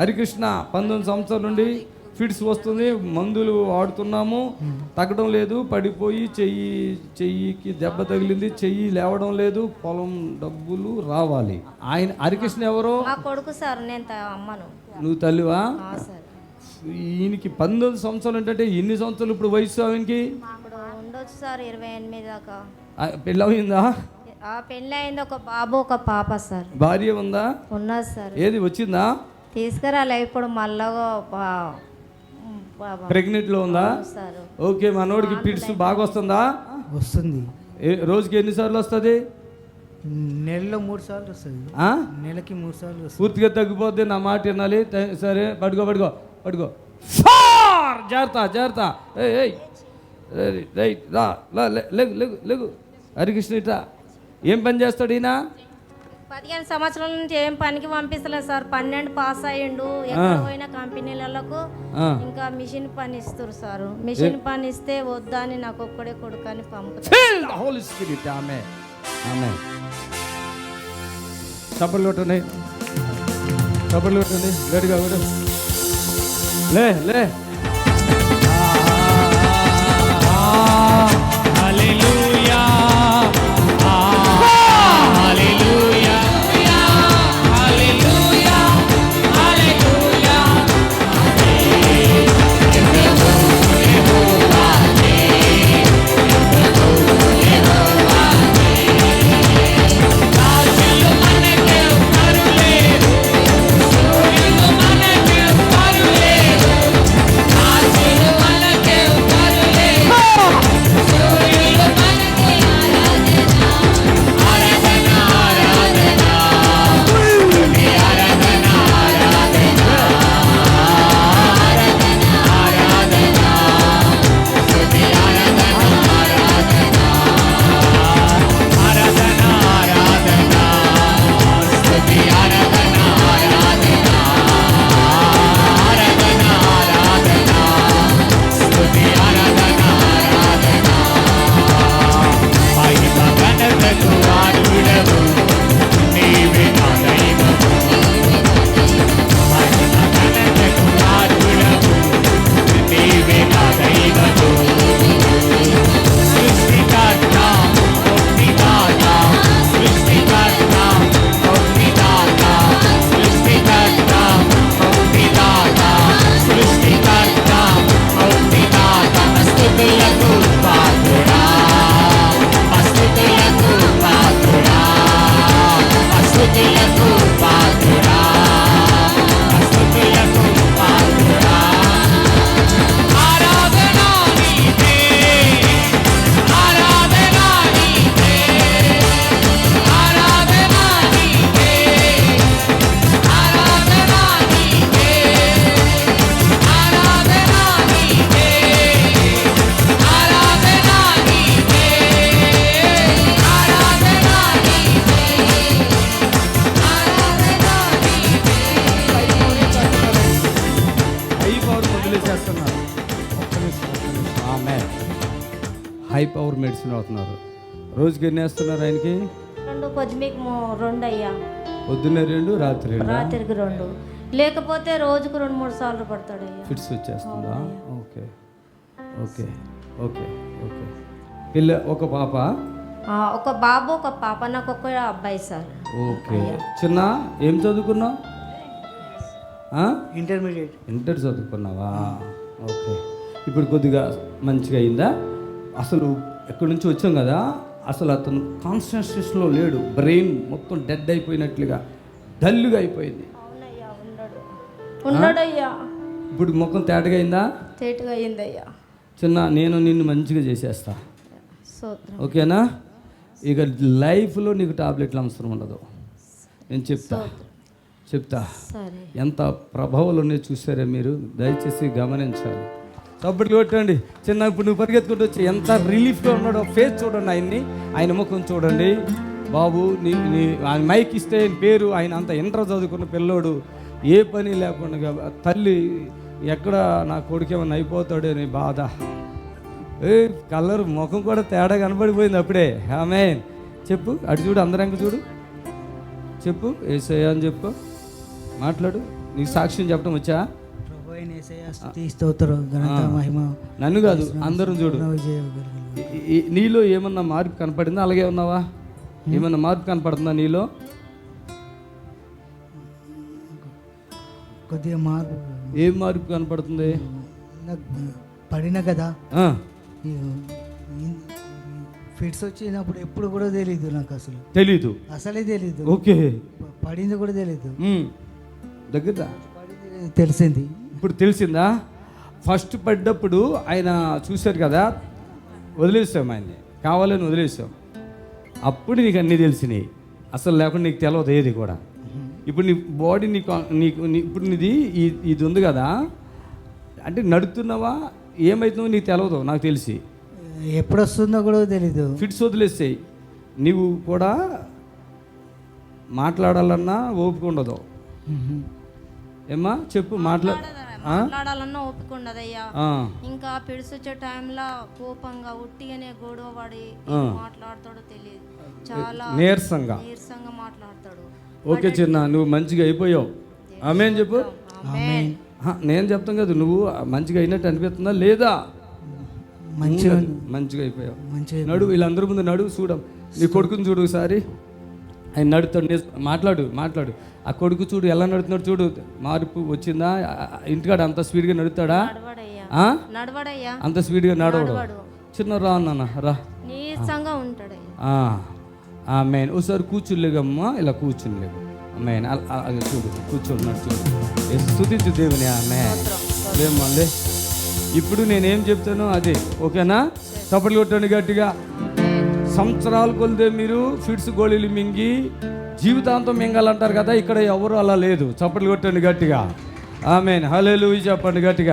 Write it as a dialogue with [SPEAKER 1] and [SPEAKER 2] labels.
[SPEAKER 1] హరికృష్ణ పంతొమ్మిది సంవత్సరాల నుండి ఫిట్స్ వస్తుంది మందులు వాడుతున్నాము. తగ్గడం లేదు పడిపోయి చెయ్యి చెయ్యికి దెబ్బ తగిలింది చెయ్యి లేవడం లేదు పొలం డబ్బులు రావాలి. ఆయన హరికృష్ణ ఎవరో?
[SPEAKER 2] కొడుకు సార్ నేను అమ్మను.
[SPEAKER 1] నువ్వు తల్లివా? ఈయనకి పంతొమ్మిది సంవత్సరాలు ఏంటంటే ఎన్ని సంవత్సరాలు ఇప్పుడు వయసు ఆయనకి?
[SPEAKER 2] ఉండొచ్చు సార్ ఇరవై ఎనిమిది దాకా.
[SPEAKER 1] పెళ్ళయిందా?
[SPEAKER 2] ఆ పెళ్ళి అయింది ఒక బాబు ఒక పాప సార్.
[SPEAKER 1] భార్య ఉందా?
[SPEAKER 2] ఉన్నది సార్.
[SPEAKER 1] ఏది వచ్చిందా?
[SPEAKER 2] తీసుకురాలే ఇప్పుడు మళ్ళా
[SPEAKER 1] ప్రెగ్నెంట్లో ఉందా?
[SPEAKER 2] సార్.
[SPEAKER 1] ఓకే మనోడికి పిడ్స్ బాగా వస్తుందా
[SPEAKER 3] వస్తుంది.
[SPEAKER 1] ఏ రోజుకి ఎన్నిసార్లు వస్తుంది?
[SPEAKER 3] నెలలో మూడు సార్లు వస్తుంది.
[SPEAKER 1] ఆ?
[SPEAKER 3] నెలకి మూడు సార్లు వస్తుంది.
[SPEAKER 1] పూర్తిగా తగ్గిపోద్ది నా మాట వినాలి. సరే పడుకో పడుకో పడుకో. ఫార్! జాగ్రత్త జాగ్రత్త. ఏయ్, ఏయ్. రైట్, రైట్ రా లే- లేగు లేగు లేగు. హరికృష్ణ ఇట్రా ఏం పని చేస్తాడు ఈయన?
[SPEAKER 2] పదిహేను సంవత్సరాల నుంచి ఏం పనికి పంపిస్తలేదు సార్. పన్నెండు పాస్ అయ్యిండు. ఎక్కడ పోయిన కంపెనీలకు. ఇంకా మిషన్ పని ఇస్తారు సార్. మిషన్ పని ఇస్తే వద్దా అని నాకు ఒక్కడే కొడుకు అని పంపుతారు.
[SPEAKER 1] Fill the Holy Spirit. Amen. Amen. చప్పట్లు కొట్టండి. చప్పట్లు లే లే. వదిలేసేస్తున్నారు. ఆమె హై పవర్ మెడిసిన్ అవుతున్నారు రోజుకి ఎన్ని వేస్తున్నారు ఆయనకి?
[SPEAKER 2] రెండు పొద్దుమీకు రెండు అయ్యా.
[SPEAKER 1] పొద్దున్నే రెండు రాత్రి రెండు?
[SPEAKER 2] రాత్రికి రెండు. లేకపోతే రోజుకు రెండు మూడు సార్లు పడతాడు
[SPEAKER 1] ఫిట్స్ వచ్చేస్తుందా? ఓకే. Okay okay okay. పిల్ల ఒక పాప?
[SPEAKER 2] ఆ, ఒక బాబు ఒక పాప. నాకు ఒక అబ్బాయి సార్.
[SPEAKER 1] ఓకే. చిన్న ఏం చదువుకున్నావు?
[SPEAKER 3] ఇంటర్మీడియట్
[SPEAKER 1] ఇంటర్ చదువుకున్నావా? ఓకే. ఇప్పుడు కొద్దిగా మంచిగా అయిందా? అసలు ఎక్కడి నుంచి వచ్చాం కదా? అసలు అతను కాన్సన్ట్రేషన్లో లేడు. బ్రెయిన్ మొత్తం డెడ్ అయిపోయినట్లుగా డల్గా అయిపోయింది. ఇప్పుడు ముఖం తేటగా అయిందా?
[SPEAKER 2] తేటుగా అయ్యిందయ్యా
[SPEAKER 1] చిన్న నేను నిన్ను మంచిగా చేసేస్తా. ఓకేనా? ఇక లైఫ్లో నీకు టాబ్లెట్లు అవసరం ఉండదు. నేను చెప్తా. చెప్తా. ఎంత ప్రభావాలు ఉన్నాయో చూసారా మీరు? దయచేసి గమనించాలి. చప్పట్లు కొట్టండి. చిన్న ఇప్పుడు నువ్వు పరిగెత్తుకుంటూ వచ్చి ఎంత రిలీఫ్గా ఉన్నాడో ఫేస్ చూడండి ఆయన్ని. ఆయన ముఖం చూడండి. బాబు నీ నీ ఆయన మైక్ ఇస్తే పేరు ఆయన అంత ఇంటర్ చదువుకున్న పిల్లోడు. ఏ పని లేకుండా తల్లి ఎక్కడ నా కొడుకు ఏమన్నా అయిపోతాడు అని బాధ. ఏ కలర్ ముఖం కూడా తేడా కనబడిపోయింది అప్పుడే. ఆమె చెప్పు అటు చూడు అందరంక చూడు. చెప్పు ఏసయ్య అని చెప్పు. మాట్లాడు. నీకు సాక్ష్యం చెప్పడం వచ్చా? నన్ను కాదు అందరం చూడు. నీలో ఏమన్నా మార్పు కనపడిందా? అలాగే ఉన్నావా? ఏమన్నా మార్పు కనపడుతుందా నీలో?
[SPEAKER 3] కొద్దిగా మార్పు
[SPEAKER 1] ఏం మార్పు కనపడుతుంది?
[SPEAKER 3] పడిన కదా. ఫిట్స్ వచ్చినప్పుడు ఎప్పుడు కూడా తెలియదు నాకు అసలు.
[SPEAKER 1] తెలీదు.
[SPEAKER 3] అసలే తెలీదు.
[SPEAKER 1] ఓకే.
[SPEAKER 3] పడింది కూడా తెలియదు
[SPEAKER 1] ఉమ్. దగ్గర
[SPEAKER 3] తెలిసింది.
[SPEAKER 1] ఇప్పుడు తెలిసిందా? ఫస్ట్ పడ్డప్పుడు ఆయన చూశారు కదా వదిలేసాం ఆయన్ని. కావాలని వదిలేసాం. అప్పుడు నీకు అన్నీ తెలిసినాయి. అసలు లేకుండా నీకు తెలియదు ఏది కూడా. ఇప్పుడు నీ బాడీ నీకు నీకు ఇప్పుడు నీది ఇది ఉంది కదా. అంటే నడుతున్నావా? ఏమవుతుందో నీకు తెలియదు నాకు తెలిసి.
[SPEAKER 3] ఎప్పుడు వస్తుందో కూడా తెలీదు.
[SPEAKER 1] ఫిట్స్ వదిలేసాయి. నీవు కూడా మాట్లాడాలన్నా ఓపిక ఉండదు. ఏమ్మా? చెప్పు మాట్లా ఆ?
[SPEAKER 2] మాట్లాడాలన్నా ఓపిక ఉండదయ్యా. ఇంకా పిడిసొచ్చే టైంలో కోపంగా ఉట్టిగానే గొడవ పడి. మాట్లాడతాడో తెలియదు. చాలా
[SPEAKER 1] నీరసంగా.
[SPEAKER 2] నీరసంగా మాట్లాడతాడు.
[SPEAKER 1] ఓకే చిన్న నువ్వు మంచిగా అయిపోయావు. ఆమెన్ చెప్పు? నేను చెప్తాం కదా నువ్వు మంచిగా అయినట్టు అనిపిస్తుందా లేదా?
[SPEAKER 3] మంచిగా
[SPEAKER 1] మంచిగా అయిపోయావు.
[SPEAKER 3] మంచిగా
[SPEAKER 1] నడు వీళ్ళందరి ముందు నడు చూడం. నీ కొడుకుని చూడు ఒకసారి. ఆయన నడుతాడు మాట్లాడు మాట్లాడు. ఆ కొడుకు చూడు ఎలా నడుతున్నాడు చూడు. మార్పు వచ్చిందా? ఇంటికాడ అంత స్పీడ్గా నడుతాడా అంత స్పీడ్గా నడవడు. చిన్న రా నాన్న రా. మెయిన్ ఒకసారి కూర్చునిలేగమ్మా ఇలా కూర్చునిలేగు. మెయిన్ అలా చూడు కూర్చున్నాడు చూడు. ఏ స్తుతించు దేవుని ఆమె ఇప్పుడు నేనేం చెప్తానో అదే ఓకేనా? చప్పట్లు కొట్టండి గట్టిగా. సంవత్సరాలు కొలితే మీరు ఫిట్స్ గోళీలు మింగి జీవితాంతం మింగాలంటారు కదా ఇక్కడ ఎవరు అలా లేదు. చప్పట్లు కొట్టండి గట్టిగా. ఆమెన్. హలేలు చెప్పండి గట్టిగా.